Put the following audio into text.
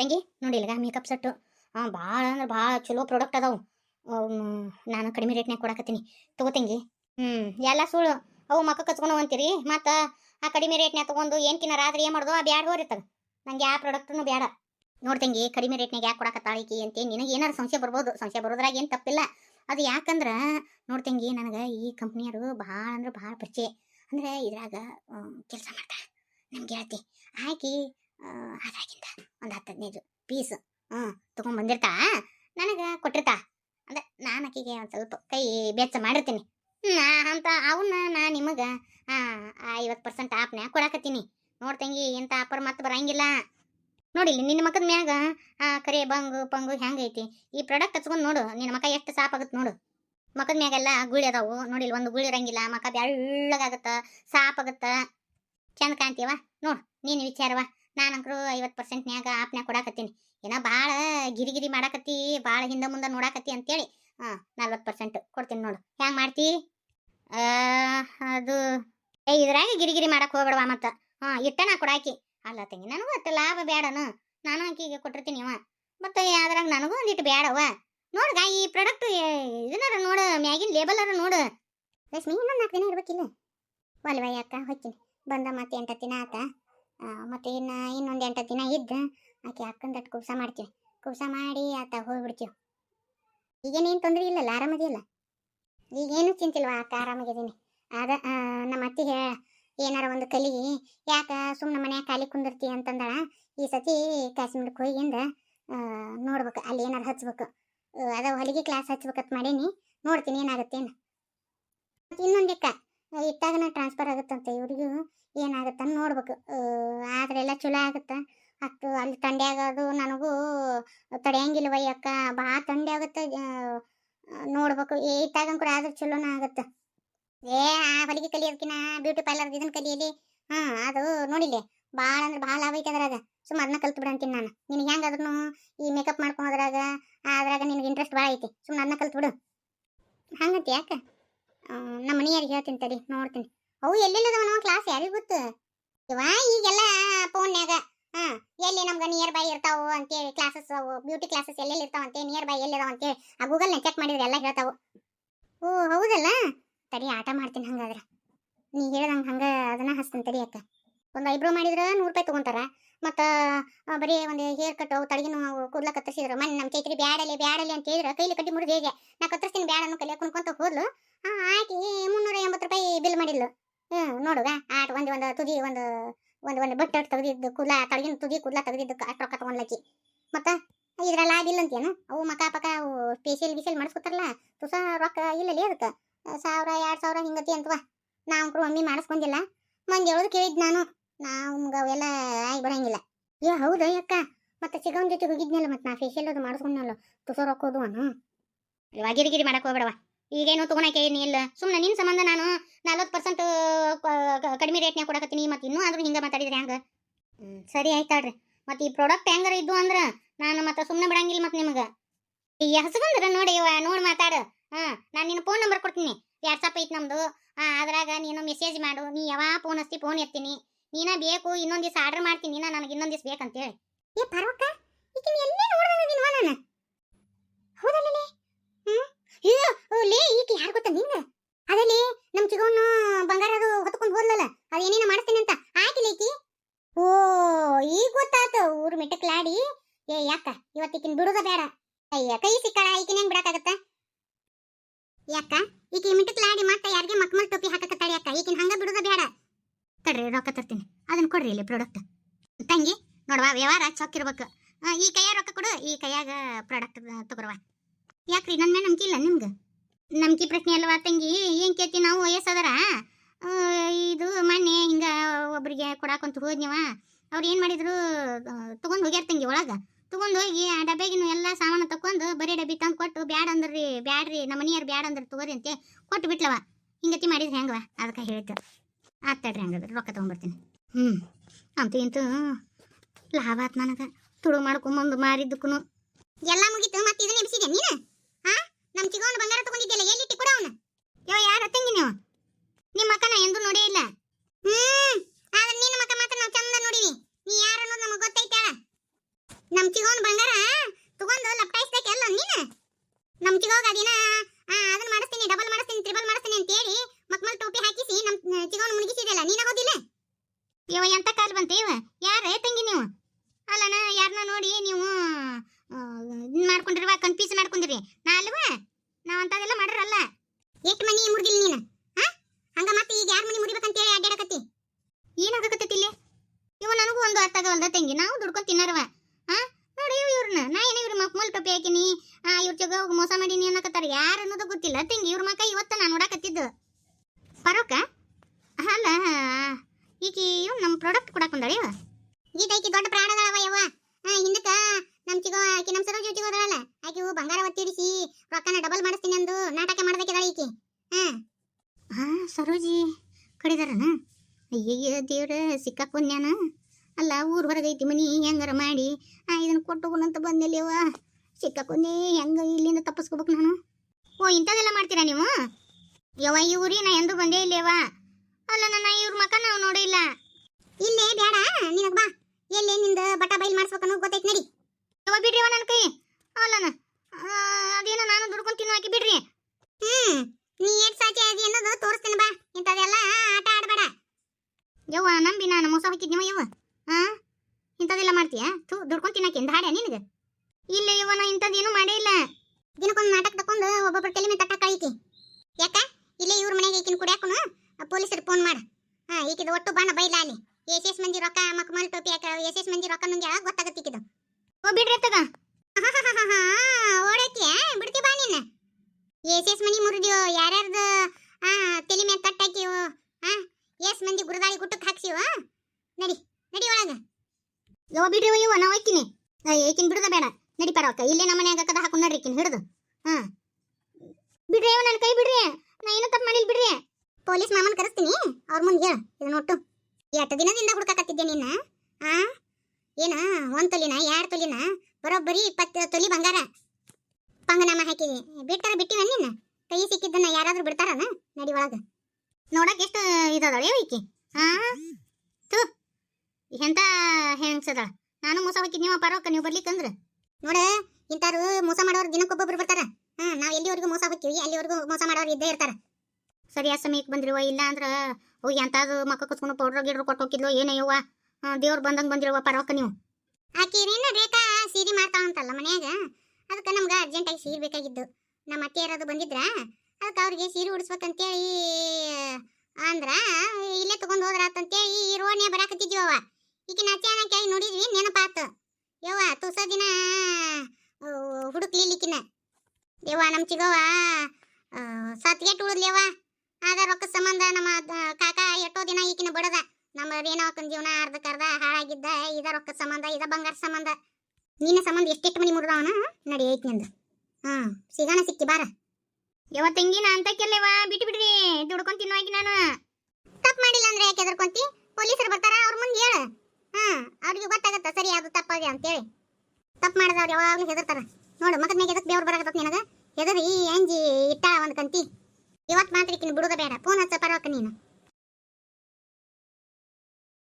ತಂಗಿ ನೋಡಿಲ್ಗ makeup set ಹಾಂ, ಭಾಳ ಅಂದ್ರೆ ಭಾಳ ಚಲೋ ಪ್ರಾಡಕ್ಟ್ ಅದಾವು. ನಾನು ಕಡಿಮೆ ರೇಟ್ನಾಗ ಕೊಡಕತ್ತೀನಿ. ತಗೋ ತಂಗಿ. ಹ್ಞೂ ಎಲ್ಲ ಸುಳ್ಳು. ಅವು ಮಕ್ಕ ಕಚ್ಕೊಂಡು ಅಂತೀರಿ ಮತ್ತು ಆ ಕಡಿಮೆ ರೇಟ್ನಾಗ ತೊಗೊಂಡು ಏನ್ಕಿನ ರಾತ್ರಿ ಏನು ಮಾಡೋದು? ಆ ಬ್ಯಾಡ ಹೋರಿತದ ನಂಗೆ ಯಾವ ಬ್ಯಾಡ. ಬೇಡ ನೋಡ್ತಂಗಿ ಕಡಿಮೆ ರೇಟ್ನಾಗ ಯಾಕೆ ಕೊಡಕತ್ತಾಳಿಕಿ ಅಂತ ನಿನಗೆ ಏನಾರು ಸಂಶಯ ಬರ್ಬೋದು. ಸಂಶಯ ಬರೋದ್ರಾಗ ಏನು ತಪ್ಪಿಲ್ಲ. ಅದು ಯಾಕಂದ್ರೆ ನೋಡ್ತಂಗಿ ನನಗೆ ಈ ಕಂಪ್ನಿಯವರು ಭಾಳ ಅಂದ್ರೆ ಭಾಳ ಪರಿಚಯ. ಅಂದ್ರೆ ಇದ್ರಾಗ ಕೆಲಸ ಮಾಡ್ತಾಳೆ. ನಮ್ಗೆ ಹೇಳ್ತಿ ಹಾಕಿ ಅದ್ರಾಗಿಂದ ಒಂದು ಹತ್ತು ಹದಿನೈದು ಪೀಸ್. ಹ್ಞೂ ತೊಗೊಂಬಂದಿರ್ತಾ ನನಗೆ ಕೊಟ್ಟಿರ್ತಾ? ಅಂದ್ರೆ ನಾನು ಆಕಿಗೆ ಒಂದು ಸ್ವಲ್ಪ ಕೈ ಬೆಚ್ಚ ಮಾಡಿರ್ತೀನಿ. ಅಂತ ಅವನ್ನ ನಾ ನಿಮಗೆ ಐವತ್ತು ಪರ್ಸೆಂಟ್ ಆಪ್ನ್ಯಾಗ ಕೊಡಾಕತ್ತೀನಿ. ನೋಡ್ತಂಗಿ ಎಂಥ ಆಪರ್ ಮತ್ತೆ ಬರಂಗಿಲ್ಲ. ನೋಡಿಲ್ಲ ನಿನ್ನ ಮಕ್ಕದ ಮ್ಯಾಗ ಕರೆ ಬಂಗು, ಪಂಗು ಹೆಂಗೈತಿ ಈ ಪ್ರಾಡಕ್ಟ್ ಹಚ್ಕೊಂಡು ನೋಡು, ನಿನ್ನ ಮಕ್ಕ ಎಷ್ಟು ಸಾಪ್ ಆಗುತ್ತೆ ನೋಡು. ಮಕ್ಕದ ಮ್ಯಾಗೆಲ್ಲ ಗುಳಿ ಅದಾವು. ನೋಡಿಲ್ಲ ಒಂದು ಗುಳಿ ಇರಂಗಿಲ್ಲ. ಮಕ್ಕ ಬೆಳ್ಳಗಾಗತ್ತ, ಸಾಪ್ ಆಗತ್ತ. ಚಂದ ಕಾಣ್ತೀವ ನೋಡು, ನೀನು ವಿಚಾರವ. ನಾನಂಕರು ಐವತ್ತು ಪರ್ಸೆಂಟ್ನ್ಯಾಗ ಆಪ್ನ್ಯಾಗ ಕೊಡಾಕತ್ತೀನಿ. ಏನೋ ಭಾಳ ಗಿರಿಗಿರಿ ಮಾಡಾಕತ್ತಿ, ಭಾಳ ಹಿಂದೆ ಮುಂದೆ ನೋಡಾಕತ್ತಿ ಅಂತೇಳಿ, ಹಾಂ ನಲ್ವತ್ತು ಪರ್ಸೆಂಟ್ ಕೊಡ್ತೀನಿ ನೋಡು. ಹ್ಯಾಂಗೆ ಮಾಡ್ತಿ? ಅದು, ಏ, ಇದ್ರಾಗ ಗಿರಿಗಿರಿ ಮಾಡಕ್ಕೆ ಹೋಗ್ಬೇಡವಾ ಮತ್ತೆ. ಹಾಂ ಇಟ್ಟನ ಕೊಡಾಕಿ. ಅಲ್ಲ ತಂಗಿ, ನನಗೂ ಅಷ್ಟು ಲಾಭ ಬೇಡನು ನಾನು ಆಕಿಗೆ ಕೊಟ್ಟಿರ್ತೀನಿ ಅವ. ಮತ್ತು ಅದ್ರಾಗ ನನಗೂ ಒಂದಿಟ್ಟು ಬೇಡವ ನೋಡ್ಗ, ಈ ಪ್ರಾಡಕ್ಟ್ ಇದನ್ನಾರ ನೋಡು, ಮ್ಯಾಗಿನ ಲೇಬಲ್ ನೋಡು. ರಶ್ಮಿ, ಇನ್ನೊಂದು ನಾಲ್ಕು ದಿನ ಇರ್ಬೇಕಿಲ್ಲ ಒಲ್ವ ಅಕ್ಕ, ಹೊಕ್ಕಿನಿ. ಬಂದ ಮತ್ತೆ ಎಂಟು ದಿನ ಆತ. ಮತ್ತೆ ಇನ್ನು ಇನ್ನೊಂದು ಎಂಟು ದಿನ ಇದ್ದು ಆಕೆ ಅಕ್ಕಂದಟ್ಟು ಕುಬ್ಸ ಮಾಡ್ತೀವಿ. ಕುಬ್ಸ ಮಾಡಿ ಆತ ಹೋಗ್ಬಿಡ್ತೀವಿ. ಈಗೇನೇನು ತೊಂದರೆ ಇಲ್ಲಲ್ಲ ಆರಾಮದಿಲ್ಲ ಈಗೇನು ಚಿಂತಿಲ್ವಾ ಅಕ್ಕ ಆರಾಮಾಗಿದ್ದೀನಿ. ಅದ ಆ, ನಮ್ಮ ಅತ್ತಿ ಹೇಳ ಏನಾರ ಒಂದು ಕಲಿ ಯಾಕ ಸುಮ್ಮನೆ ಮನ್ಯಾಗ ಖಾಲಿ ಕುಂದಿರ್ತಿ ಅಂತಂದಳ. ಈ ಸತಿ ಕಾಶ್ಮೀರಕ್ಕೆ ಹೋಗಿಂದ ನೋಡ್ಬೇಕು ಅಲ್ಲಿ ಏನಾರು ಹಚ್ಬೇಕು. ಅದ ಹೊಲಿಗೆ ಕ್ಲಾಸ್ ಹಚ್ಬೇಕಂತ ಮಾಡೀನಿ ನೋಡ್ತೀನಿ ಏನಾಗತ್ತೇನು. ಇನ್ನೊಂದು ಇಟ್ಟಾಗನ ಟ್ರಾನ್ಸ್ಫರ್ ಆಗುತ್ತಂತೆ, ಇವ್ರಿಗೂ ಏನಾಗುತ್ತೆ ನೋಡ್ಬೇಕು. ಆದ್ರೆಲ್ಲ ಚಲೋ ಆಗುತ್ತ. ಅಕ್ಕ ಅಲ್ಲಿ ತಂಡೆ ಆಗೋದು, ನನಗೂ ತಡೆಯಂಗಿಲ್ವ ಅಕ್ಕ. ಭಾಳ ತಂಡೆ ಆಗುತ್ತೆ ನೋಡ್ಬೇಕು. ಏ ಇಟ್ಟಾಗ ಕೂಡ ಆದ್ರೆ ಚಲೋನ ಆಗುತ್ತೆ. ಏ, ಆ ಹೊಲಿಗೆ ಕಲಿಯೋದಕ್ಕಿನ ಬ್ಯೂಟಿ ಪಾರ್ಲರ್ ಇದನ್ನ ಕಲಿಯಲಿ. ಹಾ, ಅದು ನೋಡಿಲಿ. ಭಾಳ ಅಂದ್ರೆ ಭಾಳ ಲಾಭ ಐತೆ ಅದ್ರಾಗ. ಸುಮ್ಮ ಅದನ್ನ ಕಲ್ತು ಬಿಡಂತೀನಿ ನಾನು. ನಿನಗೆ ಹೆಂಗಾದ್ರೂ ಈ ಮೇಕಪ್ ಮಾಡ್ಕೊಳೋದ್ರಾಗ ಅದ್ರಾಗ ನಿನಗೆ ಇಂಟ್ರೆಸ್ಟ್ ಭಾಳ ಐತಿ. ಸುಮ್ಮನೆ ಅದನ್ನ ಕಲ್ತು ಬಿಡು. ಹಂಗಂತ ಯಾಕೆ? ಹೇಳ್ತೀನಿ ತಡಿ ನೋಡ್ತೀನಿ. ಅವು ಎಲ್ಲೆಲ್ಲದವ ಕ್ಲಾಸ್ ಯಾರಿಗೂ ಗೊತ್ತು? ಇವ ಈಗೆಲ್ಲ ಫೋನ್ಯಾಗ ಹಾ, ಎಲ್ಲಿ ನಮ್ಗೆ ನಿಯರ್ ಬೈ ಇರ್ತಾವು ಅಂತೇಳಿ ಕ್ಲಾಸಸ್ ಅವು ಬ್ಯೂಟಿ ಕ್ಲಾಸಸ್ ಎಲ್ಲೆಲ್ಲಿ ಇರ್ತಾವ ಅಂತೇಳಿ ನಿಯರ್ ಬೈ ಎಲ್ಲಿದಾವ ಅಂತೇಳಿ, ಆ ಗೂಗಲ್ನ ಚೆಕ್ ಮಾಡಿದ್ರೆ ಎಲ್ಲ ಹೇಳ್ತಾವು. ಓ, ಹೌದಲ್ಲ? ತಡಿ, ಆಟ ಮಾಡ್ತೀನಿ ಹಂಗಾದ್ರೆ. ನೀ ಹೇಳ್ದಂಗೆ ಹಂಗ ಅದನ್ನ ಹಚ್ತೀನಿ ತಡಿ ಅಕ್ಕ. ಒಂದು ಐಬ್ರೋ ಮಾಡಿದ್ರೆ ನೂರು ರೂಪಾಯಿ ತೊಗೊಂತಾರೆ. ಮತ್ತು ಬರೀ ಒಂದು ಹೇರ್ ಕಟ್ ಅವು ಕೂದಲ ಕತ್ತರಿಸಿದ್ರು. ಮನೆ ನಮ್ಮ ಚೈತ್ರಿ ಬ್ಯಾಡಲಿ ಬ್ಯಾಡಲಿ ಅಂತ ಹೇಳಿದ್ರೆ ಕೈಲಿ ಕಟ್ಟಿ ಮುರಿದು ಹೇಗೆ? ನಾ ಕತ್ತರಿಸ್ತೀನಿ ಬ್ಯಾಡ ಅನ್ನೋ ಕಲಿಯ ಕುಣ್ಕೊಂತ ಹೋದ್ಲು. ಆಕಿ ಮುನ್ನೂರ ಎಂಬತ್ತು ರೂಪಾಯಿ ಬಿಲ್ ಮಾಡಿದ್ಲು. ಹ್ಞೂ ನೋಡುಗ. ಆಟ ಒಂದು ಒಂದು ತುದಿ, ಒಂದು ಒಂದು ಒಂದು ಬಟ್ಟೆ ತೆಗೆದಿದ್ದು ಕೂದಲ, ತಡಗಿನ ತುದಿ ಕೂದಲ ತೆಗೆದಿದ್ದು ಅಷ್ಟು ರೊಕ್ಕ ತೊಗೊಂಡ್ಲಕ್ಕಿ ಮತ್ತು ಇದ್ರ ಲಾಭ ಇಲ್ಲ ಅಂತೇನು ಅವು ಮಕ ಪಕ, ಅವು ಫೇಶಿಯಲ್ ಗಿಶಿಯಲ್ ಮಾಡಿಸ್ಕೊತಾರಲ್ಲ ತುಸ ರೊಕ್ಕ ಇಲ್ಲಲ್ಲಿ ಅದಕ್ಕೆ ಸಾವಿರ, ಎರಡು ಸಾವಿರ ಹಿಂಗತಿ ಅಂತವ. ನಾವು ಮಮ್ಮಿ ಮಾಡಿಸ್ಕೊಂಡಿಲ್ಲ ಮಂದಿ ಹೇಳೋದು ಕೇಳಿದ್ದು ನಾನು. ನಮ್ಗೆ ಅವೆಲ್ಲ ಆಗಿ ಬರಂಗಿಲ್ಲ. ಏ, ಹೌದಾ ಅಕ್ಕ ಮತ್ತೆ ಸಿಗೋನ್ ಜೊತೆ ಹೋಗಿದ್ನಲ್ಲ ಮತ್ತೆ ನಾ ಫೇಶಿಯಲ್ ಅದು ಮಾಡಿಸ್ಕೊಂಡ್ನಲ್ಲ ತುಸೋ ರೊಕ್ಕ ಹೋದು ಅನು ಇವಾಗ ಗಿರಿಗಿರಿ ಮಾಡಕ್ಕೆ ಹೋಗ್ಬೇಡವ ಈಗೇನು ತೊಗೊಳಕ್ಕೆ ಇಲ್ಲ. ಸುಮ್ಮನೆ ನಿನ್ನ ಸಂಬಂಧ ನಾನು ನಲ್ವತ್ತು ಪರ್ಸೆಂಟ್ ಕಡಿಮೆ ರೇಟ್ನ್ಯಾಗ ಕೊಡಕತ್ತೀನಿ ಮತ್ತೆ ಇನ್ನೂ ಆದ್ರೂ ಹಿಂಗೆ ಮಾತಾಡಿದ್ರೆ ಹ್ಞೂ ಸರಿ ಆಯ್ತಾಳ್ರಿ ಮತ್ತೆ ಈ ಪ್ರಾಡಕ್ಟ್ ಹೆಂಗಾರ ಇದ್ದು ಅಂದ್ರೆ ನಾನು ಮತ್ತೆ ಸುಮ್ಮನೆ ಬಿಡಂಗಿಲ್ಲ ಮತ್ತೆ ನಿಮಗೆ. ಈ ಹಸ್ಗಂದ್ರ ನೋಡಿ ನೋಡಿ ಮಾತಾಡು ಹಾಂ, ನಾನು ನಿನ್ನ ಫೋನ್ ನಂಬರ್ ಕೊಡ್ತೀನಿ. ವಾಟ್ಸಪ್ ಐತಿ ನಮ್ಮದು ಹಾಂ, ಅದ್ರಾಗ ನೀನು ಮೆಸೇಜ್ ಮಾಡು. ನೀ ಯಾವ ಫೋನ್ ಹಚ್ತಿ ಫೋನ್ ಎತ್ತೀನಿ. ನೀನ ಬೇಕು, ಇನ್ನೊಂದು ದಿವಸ ಆರ್ಡರ್ ಮಾಡ್ತೀನಿ, ನೀನ ನನಗೆ ಇನ್ನೊಂದು ದಿವಸ ಬೇಕಂತೇಳಿ. ಏ ಪರವಕ್ಕ, ಈಕಿನ ಎಲ್ಲೇ ನೋಡ್ದಂಗಿಲ್ವಾ ನಾನು ಹೌದಲ್ಲೇ ಹ್ಮ್? ಲೇ, ಈಕಿ ಯಾರು ಗೊತ್ತಾ ನಿಂಗ? ಅದಲ್ಲಿ ನಮ್ಮ ಬಂಗಾರ ಅದು ಹೊತ್ಕೊಂಡು ಹೋದ್ಲಲ್ಲ, ಅದು ಏನೇನೋ ಮಾಡ್ತೀನಿ ಅಂತ. ಆಯ್ತು ಈಕಿ? ಓ, ಈಗ ಗೊತ್ತಾತು, ಊರು ಮೆಟ್ಟಕ್ಲಾಡಿ ಏ, ಯಾಕ? ಇವತ್ತಿಕಿನ ಬಿಡುದ ಬೇಡ. ಅಯ್ಯ, ಕೈ ಸಿಕ್ಕಳ, ಈಕಿನ ಹೆಂಗ್ ಬಿಡಕ್ಕಾಗತ್ತ? ಯಾಕ? ಈಕಿ ಮಿಟ್ಟಕ್ಲಾಡಿ ಮತ್ತೆ ಯಾರಿಗೆ ಮಕ್ಮಲ್ ಟೋಪಿ ಹಾಕಕತ್ತಾಳ ಯಾಕ? ಈಕಿನ ಹಂಗ ಬಿಡುದ ಬೇಡ. ತಡ್ರಿ ರೊಕ್ಕ ತರ್ತೀನಿ. ಅದನ್ನ ಕೊಡ್ರಿ ಇಲ್ಲಿ ಪ್ರಾಡಕ್ಟ್ ತಂಗಿ, ನೋಡವಾ, ವ್ಯವಹಾರ ಚೊಕ್ಕಿರ್ಬೇಕು ಇರ್ಬೇಕು. ಈ ಕೈಯಾಗ ರೊಕ್ಕ ಕೊಡು, ಈ ಕೈಯಾಗ ಪ್ರಾಡಕ್ಟ್ ತಗೋರವ. ಯಾಕ್ರಿ ನನ್ನ ಮೇಲೆ ನಂಬಿಕೆ ಇಲ್ಲ ನಿಮ್ಗೆ? ನಂಬಿಕೆ ಪ್ರಶ್ನೆ ಅಲ್ವಾ ತಂಗಿ? ಏನು ಕೇಳ್ತಿ ನಾವು ವಯಸ್ಸದಾರ ಇದು ಮೊನ್ನೆ ಹಿಂಗ ಒಬ್ರಿಗೆ ಕೊಡಾಕಂತ ಹೋದ್ನಿವ ಅವ್ರು ಏನ್ ಮಾಡಿದ್ರು ತಗೊಂಡ್ ಹೋಗ್ಯಾರ ತಂಗಿ ಒಳಗೆ. ತಗೊಂಡ್ ಹೋಗಿ ಆ ಡಬ್ಯಾಗಿನ ಎಲ್ಲ ಸಾಮಾನು ತಕೊಂಡು ಬರೀ ಡಬ್ಬಿ ತಂದು ಕೊಟ್ಟು, ಬ್ಯಾಡ ಅಂದ್ರಿ, ಬ್ಯಾಡ್ರಿ ನಮ್ಮ ಮನೆಯವ್ರು ಬ್ಯಾಡ ಅಂದ್ರೆ ತಗೋರಿ ಅಂತೆ ಕೊಟ್ಟು ಬಿಟ್ಲವ ಹಿಂಗತಿ ಮಾಡಿದ್ರೆ ಹೆಂಗವ? ಅದಕ್ಕೆ ಹೇಳಿದ್ದು ಆತಾಡ್ರಿ ಹಂಗಾದ್ರೆ ರೊಕ್ಕ ತೊಗೊಂಬರ್ತೀನಿ. ಹ್ಞೂ ಅಂತ ಇಂತೂ ಲಾಭ ಆತ್ ನನಗೆ. ತುಳು ಮಾಡ್ಕೊಂಬಂದು ಮಾರಿದ್ದಕ್ಕೂ ಎಲ್ಲ ಮುಗೀತು ಮತ್ತೆ ಇದನ್ನ ಎಬ್ಸಿದೆ ನೀನು ಹಾ ನಮ್ಮ ಚಿಗೋಣ ಬಂಗಾರ ತಗೊಂಡಿದ್ದೆಲ್ಲ ಎಲ್ಲಿಟ್ಟಿ ಕೂಡ ಅವನು ಯೋ ಯಾರು ತಂಗಿ ನೀವು ನಿಮ್ಮ ಅಕ್ಕ ನಾ ಎಂದೂ ನೋಡೇ ಇಲ್ಲ ಹ್ಮ್ ಆದ್ರೆ ನಿನ್ನ ಮಕ್ಕ ಮಾತ್ರ ನಾವು ಚಂದ ನೋಡಿವಿ ನೀ ಯಾರು ಅನ್ನೋದು ನಮಗೆ ಗೊತ್ತೈತಾ ನಮ್ಮ ಇವ ಎಂತ ಕಾಲ್ ಬಂತ ಇವ ಯಾರೇ ತಂಗಿ ನೀವು? ಅಲ್ಲನ ಯಾರನ್ನ ನೋಡಿ ನೀವು ಇದ್ ಮಾಡ್ಕೊಂಡಿರುವ ಕನ್ಫ್ಯೂಸ್ ಮಾಡ್ಕೊಂಡಿರಿ. ನಾ ಅಲ್ವಾ? ನಾವು ಅಂತದೆಲ್ಲ ಮಾಡಿರಲ್ಲ. ಎಷ್ಟು ಮನಿ ಮುರಿದಿಲ್ಲ ನೀನು ಹಂಗ ಮತ್ತೆ ಈಗ ಯಾರ ಮನಿ ಮುರಿಬೇಕಂತೇಳಿ ಅಡ್ಡಾಡಕತ್ತಿ ಏನಾಗಕತ್ತೈತಿ ಇಲ್ಲಿ? ಇವ ನನಗೂ ಒಂದು ಅರ್ಥ ಆಗವಲ್ದ ತಂಗಿ, ನಾವು ದುಡ್ಕೊಂಡ್ ತಿನ್ನಾರವ ಹಾ ನೋಡಿ ಇವ್ರನ್ನ ನಾ ಏನೇ ಇವ್ರ ಮೂಲ ಟೊಪ್ಪಿ ಹಾಕಿನಿ ಇವ್ರ ಹೋಗಿ ಮೋಸ ಮಾಡೀನಿ ಅನ್ನಕತ್ತಾರ, ಯಾರು ಅನ್ನೋದು ಗೊತ್ತಿಲ್ಲ ತಂಗಿ, ಇವ್ರ ಮಕ್ಕ ಇವತ್ತ ನಾನು ನೋಡಕತ್ತಿದ್ದು ಪರೋಕ ಅಲ್ಲ ಈಕಿ ಇವ್ ನಮ್ಮ ಪ್ರಾಡಕ್ಟ್ ಕೊಡಕ್ ಬಂದಾಳ ಇವ ಈಕಿ ದೊಡ್ಡ ಪ್ರಾಣಗಳವ ಯವ್ವ. ಹಿಂದಕ್ಕ ನಮ್ ಚಿಗೋ, ಆಕಿ ನಮ್ ಸರೋಜು ಚಿಗೋದಳಲ್ಲ ಆಕಿ ಬಂಗಾರ ಒತ್ತಿಡಿಸಿ ರೊಕ್ಕನ ಡಬಲ್ ಮಾಡಿಸ್ತೀನಿ ಅಂದು ನಾಟಕ ಮಾಡ್ಬೇಕಿದಾಳ ಈಕಿ. ಹಾ ಸರೋಜಿ, ಕಡಿದಾರನ? ಅಯ್ಯಯ್ಯ ದೇವ್ರ ಸಿಕ್ಕಾಕೊಂಡ್ಯಾನ ಅಲ್ಲ, ಊರ್ ಹೊರಗೈತಿ ಮನಿ, ಹೆಂಗಾರ ಮಾಡಿ ಆ, ಇದನ್ನ ಕೊಟ್ಟೋಗುಣಂತ ಬಂದಿಲ್ಲವ ಸಿಕ್ಕಾಕೊಂದೇ ಹೆಂಗ ಇಲ್ಲಿಂದ ತಪ್ಪಿಸ್ಕೋಬೇಕು ನಾನು? ಓ, ಇಂಥದೆಲ್ಲ ಮಾಡ್ತೀರಾ ನೀವು? ಯವ್ವ, ಈ ಊರಿ ನಾ ಎಂದೂ ಬಂದೇ ಇಲ್ಲೇವಾ. ಅಲ್ಲ, ನನ್ನ ಇವ್ರ ಮಕ ನಾವು ನೋಡಿಲ್ಲ. ಇಲ್ಲೇ ಬೇಡ ನಿನಗ ಬಾ. ಎಲ್ಲಿ ನಿಂದ ಬಟ ಬೈಲ್ ಮಾಡಿಸ್ಬೇಕನ್ನೋ ಗೊತ್ತೈತಿ ನಡಿ. ಯವ್ವ ಬಿಡ್ರಿ ನನ್ನ ಕೈ. ಅಲ್ಲನ ಅದೇನೋ ನಾನು ದುಡ್ಕೊಂಡು ತಿನ್ನು ಹಾಕಿ ಬಿಡ್ರಿ. ಹ್ಮ್ ನೀ ಏಟ್ ಸಾಚಿ ಅದಿ ಅನ್ನೋದು ತೋರಿಸ್ತೀನಿ ಬಾ. ಇಂಥದೆಲ್ಲ ಆಟ ಆಡಬೇಡ. ಯವ್ವ ನಂಬಿ ನಾನು ಮೋಸ ಹಾಕಿದ್ನಿವ ಯವ್ವ? ಹಾ ಇಂಥದೆಲ್ಲ ಮಾಡ್ತೀಯಾ? ಥೂ ದುಡ್ಕೊಂಡು ತಿನ್ನಕ್ಕೆ ಎಂದ ಹಾಡ್ಯಾ ನಿನಗೆ? ಇಲ್ಲ ಯವ್ವ ನಾ ಇಂಥದ್ದೇನು ಮಾಡೇ ಇಲ್ಲ. ದಿನಕ್ಕೊಂದು ನಾಟಕ ತಕೊಂಡು ಒಬ್ಬೊಬ್ಬರ ತಲೆ ಮೇಲೆ ತಟ್ಟ ಕಳೀತಿ ಯಾಕ? ಇಲ್ಲೇ ಇವ್ರ ಮನೆಗೆ ಈಕಿನ ಕುಡಿಯಾಕನು ಪೊಲೀಸರು ಫೋನ್ ಮಾಡ. ಹಾ ಈಕಿದ ಒಟ್ಟು ಬಾಣ ಬೈಲ ಅಲ್ಲಿ. ಎಸ್ ಎಸ್ ಮಂದಿ ರೊಕ್ಕ ಮಕ್ಮಲ್ ಟೋಪಿ ಹಾಕ, ಎಸ್ ಎಸ್ ಮಂದಿ ರೊಕ್ಕ ನಂಗೆ ಗೊತ್ತಾಗತ್ತಿಕ್ಕಿದು ಓ ಬಿಡ್ರಿ ಅತ್ತಗ. ಓಡಕ್ಕೆ ಬಿಡ್ತಿ ಬಾ ನೀನು. ಎಸ್ ಎಸ್ ಮನಿ ಮುರಿದ್ಯೋ, ಯಾರ್ಯಾರ್ದು, ಆ, ತಲೆ ಮೇಲೆ ತಟ್ಟಾಕಿವು ಆ, ಎಸ್ ಮಂದಿ ಗುರುದಾಳಿ ಗುಟ್ಟಕ್ಕೆ ಹಾಕ್ಸಿವ ನಡಿ ನಡಿ ಒಳಗ. ಯೋ ಬಿಡ್ರಿ ಯವ್ವ ನಾ ಹೋಯ್ತೀನಿ ಏಕಿನ್ ಬಿಡುದ ಬೇಡ. ನಡಿ ಪರವಕ್ಕ ಇಲ್ಲೇ ನಮ್ಮ ಮನ್ಯಾಗ ಕದ ಹಾಕೊಂಡು ನಡ್ರಿ ಈಕಿನ್ ಹಿಡಿದು. ಹಾ. ಬಿಡ್ರಿ ನನ್ನ ಕೈ ಬಿಡ್ರಿ. ನಾ ಏನೋ ತಪ್ಪು ಮಾಡಿಲ್ ಬಿಡ್ರಿ. ಪೊಲೀಸ್ ಮಾಮನ್ ಕರೆಸ್ತೀನಿ. ಅವ್ರ ಮುಂದೆ ಹೇಳ, ಇದನ್ನ ಒಟ್ಟು. ಎಷ್ಟು ದಿನದಿಂದ ಹುಡ್ಕಾಕತ್ತಿದ್ದೆ ನಿನ್ನ? ಆ? ಏನ, ಒಂದ್ ತೊಲಿನ, ಎರಡು ತೊಲಿನ? ಬರೋಬ್ಬರಿ ಇಪ್ಪತ್ತು ತೊಲಿ ಬಂಗಾರ. ಪಂಗನಾಮ ಹಾಕಿದಿ. ಬಿಟ್ಟಾರ ಬಿಟ್ಟಿವ ನಿನ್ನ? ಕೈ ಸಿಕ್ಕಿದ್ದನ್ನ ಯಾರಾದ್ರೂ ಬಿಡ್ತಾರನ ನಡಿ ಒಳಗ. ನೋಡಕ್ ಎಷ್ಟು ಇದಾದಳೆ ಈಕಿ. ಹಾ ತು ಎಂತ ಹೆಂಗ್ಸದ ನಾನು ಮೋಸ ಹಾಕಿದ್ ನೀವು ಪರೋಕ ನೀವು ಬರ್ಲಿಕ್ಕಂದ್ರ ನೋಡ ಇಂತಾರು ಮೋಸ ಮಾಡೋರು ದಿನಕ್ಕೊಬ್ಬೊಬ್ರು ಬರ್ತಾರ. ಹಾ, ನಾವ್ ಎಲ್ಲಿವರೆಗೂ ಮೋಸ ಹೋಗ್ತೀವಿ, ಅಲ್ಲಿವರೆಗೂ ಮೋಸ ಮಾಡೋರು ಇದ್ದೇ ಇರ್ತಾರ. ಸರಿಯಾದ ಸಮಯಕ್ಕೆ ಬಂದಿರುವ, ಇಲ್ಲ ಅಂದ್ರ ಅವು ಎಂತಾದ್ರು ಮಕ್ಕ ಕುತ್ಕೊಂಡು ಪೌಡ್ರ್ ಗಿಡ್ರು ಕೊಟ್ಟು ಹೋಗಿದ್ಲು ಏನಯ್ಯವ್ವ ದೇವ್ರು ಬಂದಂಗ ಬಂದಿರುವ ಪರವಕ್ಕ ನೀವು. ಆಕಿರೇನ ರೇಖಾ ಸೀರೆ ಮಾಡ್ತಾವ ಅಂತಲ್ಲ ಮನ್ಯಾಗ? ಅದಕ್ಕೆ ನಮ್ಗೆ ಅರ್ಜೆಂಟಾಗಿ ಸೀರೆ ಬೇಕಾಗಿದ್ದು. ನಮ್ಮ ಅತ್ತೆ ಯಾರಾದ್ರು ಬಂದಿದ್ರ? ಅದಕ್ಕೆ ಅವ್ರಿಗೆ ಸೀರೆ ಉಡಿಸ್ಬೇಕಂತೇಳಿ, ಅಂದ್ರ ಇಲ್ಲೇ ತಗೊಂಡ್ ಹೋದ್ರ ಅಂತೇಳಿ ಈ ರೋಡ್ನೇ ಅವ ಈಗಿನ ಅಚಾನಕ್ ಕೇಳಿ ನೋಡಿದ್ವಿ, ನೆನಪಾತು. ಯವ್ವ ತುಸ ದಿನ ಹುಡುಕ್ಲಿಲಿಕ್ಕಿನ ಯವ್ವ, ನಮ್ ಚಿಗವ್ವ ಸತ್ಗೆಟ್ ಉಳಿದ್ಲೇವ ಆದ ರೊಕ್ಕ ಸಂಬಂಧ ನಮ್ಮ ಕಾಕಾ ಎಷ್ಟೋ ದಿನ ಈಕಿನ ಬಡದ. ನಮ್ಮ ರೇಣವಕ್ಕನ ಜೀವನ ಅರ್ಧಕ್ಕರ್ಧ ಹಾಳಾಗಿದ್ದ. ಇದ ರೊಕ್ಕ ಸಂಬಂಧ ಇದ ಬಂಗಾರ ಸಂಬಂಧ. ನಿನ್ನ ಸಂಬಂಧ ಎಷ್ಟೆಷ್ಟು ಮನಿ ಮುರಿದವನ ನಡಿ ಐತಿ ನಿಂದು ಹಾ ಸಿಗಾನ ಸಿಕ್ಕಿ ಬಾರ. ಯಾವ ತಂಗಿನ ಅಂತ ಕೆಲ್ಲವ ಬಿಟ್ಟು ಬಿಡ್ರಿ. ದುಡ್ಕೊಂಡ್ ತಿನ್ನುವಾಗಿ ನಾನು. ತಪ್ಪು ಮಾಡಿಲ್ಲ ಅಂದ್ರೆ ಯಾಕೆ ಎದರ್ಕೊಂತಿ ಪೊಲೀಸರು ಬರ್ತಾರ ಅವ್ರ ಮುಂದೆ ಹೇಳ. ಹಾ ಅವ್ರಿಗೆ ಗೊತ್ತಾಗತ್ತ ಸರಿ ಅದು ತಪ್ಪದೆ ಅಂತೇಳಿ ತಪ್ಪು ಮಾಡಿದವ್ರು ಯಾವಾಗಲೂ ಹೆದರ್ತಾರ. ನೋಡು ಮಗದ ಮೇಲೆ ಎದಕ್ ದೇವ್ರು ಬರಾಕತ್ತ ನಿನಗ? ಹೆದರಿ ಅಂಜಿ ಇಟ್ಟ ಒಂದ್ ಕಂತಿ. ಇವತ್ ಮಾತ್ರ ಬಿಡುದ ಬೇಡ. ಫೋನ್ ಹಚ್ಚ ಪರವಕ್ಕ ನೀನು.